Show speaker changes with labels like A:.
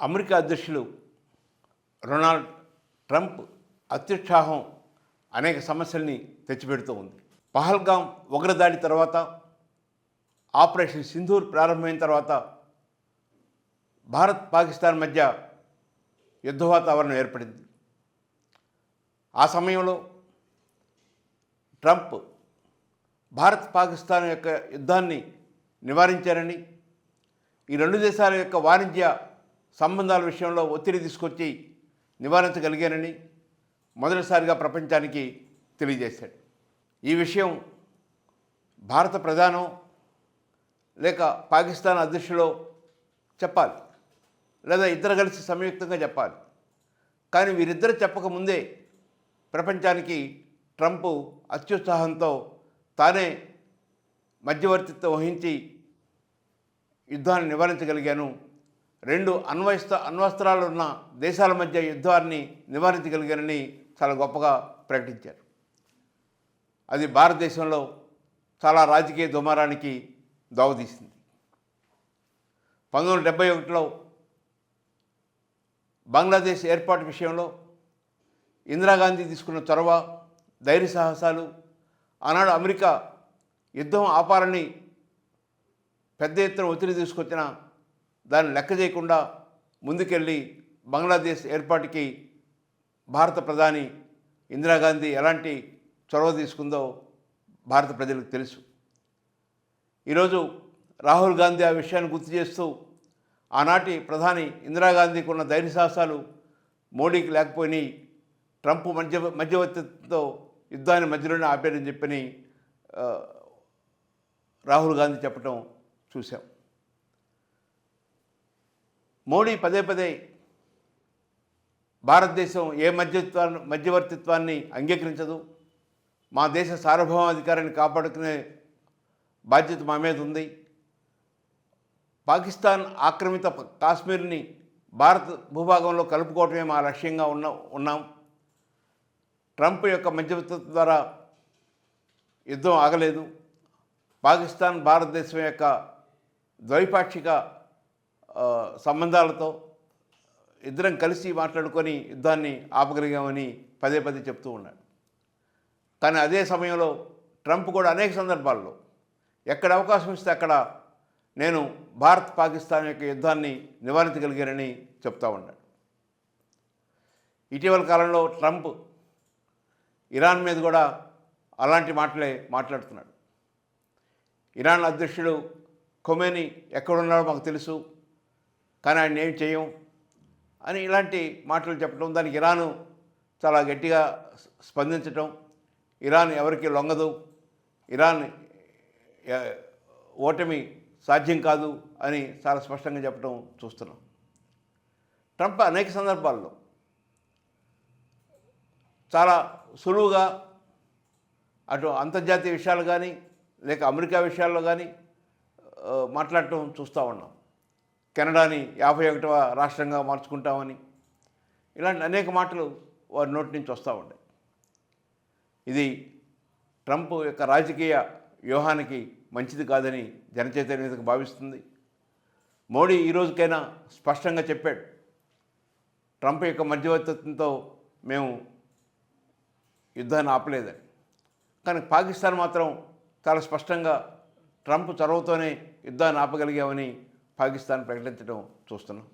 A: America అధ్యక్షులు Ronald Trump అత్యుత్సాహం అనేక సమస్యల్ని తెచ్చిపెడుతూ ఉంది. పహల్గాం ఉగ్రదాడి తర్వాత ఆపరేషన్ సింధూర్ ప్రారంభమైన తర్వాత భారత్ పాకిస్తాన్ మధ్య యుద్ధ వాతావరణం ఏర్పడింది. ఆ సమయంలో ట్రంప్ భారత్ పాకిస్తాన్ యొక్క యుద్ధాన్ని నివారించారని ఈ రెండు దేశాల యొక్క వాణిజ్య సంబంధాల విషయంలో ఒత్తిడి తీసుకొచ్చి నివారించగలిగానని మొదటిసారిగా ప్రపంచానికి తెలియజేశాడు. ఈ విషయం భారత ప్రధానం లేక పాకిస్తాన్ అధ్యక్షులో చెప్పాలి లేదా ఇద్దరు కలిసి సంయుక్తంగా చెప్పాలి. కానీ వీరిద్దరు చెప్పకముందే ప్రపంచానికి ట్రంప్ అత్యుత్సాహంతో తానే మధ్యవర్తిత్వం వహించి యుద్ధాన్ని నివారించగలిగాను రెండు అణ్వస్త అణ్వస్త్రాలున్న దేశాల మధ్య యుద్ధాన్ని నివారించగలిగారని చాలా గొప్పగా ప్రకటించారు. అది భారతదేశంలో చాలా రాజకీయ దుమారానికి దోవతీసింది పంతొమ్మిది వందల డెబ్బై ఒకటిలో బంగ్లాదేశ్ ఏర్పాటు విషయంలో ఇందిరాగాంధీ తీసుకున్న చొరవ ధైర్య సాహసాలు ఆనాడు అమెరికా యుద్ధం ఆపాలని పెద్ద ఎత్తున ఒత్తిడి తీసుకొచ్చిన దాన్ని లెక్క చేయకుండా ముందుకెళ్ళి బంగ్లాదేశ్ ఏర్పాటుకి భారత ప్రధాని ఇందిరాగాంధీ ఎలాంటి చొరవ తీసుకుందో భారత ప్రజలకు తెలుసు. ఈరోజు రాహుల్ గాంధీ ఆ విషయాన్ని గుర్తు చేస్తూ ఆనాటి ప్రధాని ఇందిరాగాంధీకి ఉన్న ధైర్య సాహసాలు మోడీకి లేకపోయినాయి. ట్రంప్ మధ్య మధ్యవర్తితో యుద్ధాన్ని మధ్యలోనే ఆపారని చెప్పని రాహుల్ గాంధీ చెప్పటం చూసాం మోడీ పదే పదే భారతదేశం ఏ మధ్యత్వాన్ని మధ్యవర్తిత్వాన్ని అంగీకరించదు. మా దేశ సార్వభౌమాధికారాన్ని కాపాడుకునే బాధ్యత మా మీద ఉంది. పాకిస్తాన్ ఆక్రమిత కాశ్మీర్ని భారత భూభాగంలో కలుపుకోవటమే మా లక్ష్యంగా ఉన్న ఉన్నాం. ట్రంప్ యొక్క మధ్యవర్తిత్వం ద్వారా యుద్ధం ఆగలేదు. పాకిస్తాన్ భారతదేశం యొక్క ద్వైపాక్షిక సంబంధాలతో ఇద్దరం కలిసి మాట్లాడుకొని యుద్ధాన్ని ఆపగలిగామని పదే పదే చెప్తూ ఉన్నాడు. కానీ అదే సమయంలో ట్రంప్ కూడా అనేక సందర్భాల్లో ఎక్కడ అవకాశం ఇస్తే అక్కడ నేను భారత్ పాకిస్తాన్ యొక్క యుద్ధాన్ని నివారించగలిగానని చెప్తా ఉన్నాడు. ఇటీవల కాలంలో ట్రంప్ ఇరాన్ మీద కూడా అలాంటి మాటలే మాట్లాడుతున్నాడు. ఇరాన్ అధ్యక్షుడు ఖొమేని ఎక్కడున్నాడో మాకు తెలుసు. కానీ ఆయన ఏం చేయం? అని ఇలాంటి మాటలు చెప్పడం దానికి ఇరాను చాలా గట్టిగా స్పందించటం ఇరాన్ ఎవరికి లొంగదు ఇరాన్ ఓటమి సాధ్యం కాదు అని చాలా స్పష్టంగా చెప్పడం చూస్తున్నాం. ట్రంప్ అనేక సందర్భాల్లో చాలా సులువుగా అటు అంతర్జాతీయ విషయాలు కానీ లేక అమెరికా విషయాల్లో కానీ మాట్లాడటం చూస్తూ ఉన్నాం. కెనడాని యాభై ఒకటవ రాష్ట్రంగా మార్చుకుంటామని ఇలాంటి అనేక మాటలు వారి నోటి నుంచి వస్తూ ఉన్నాయి ఇది ట్రంప్ యొక్క రాజకీయ వ్యూహానికి మంచిది కాదని జనచైతన్యతకు భావిస్తుంది. మోడీ ఈ రోజుకైనా స్పష్టంగా చెప్పాడు. ట్రంప్ యొక్క మధ్యవర్తిత్వంతో మేము యుద్ధాన్ని ఆపలేదని. కానీ పాకిస్తాన్ మాత్రం చాలా స్పష్టంగా ట్రంప్ చొరవతోనే యుద్ధాన్ని ఆపగలిగామని పాకిస్తాన్ ప్రకటించడం చూస్తున్నాం.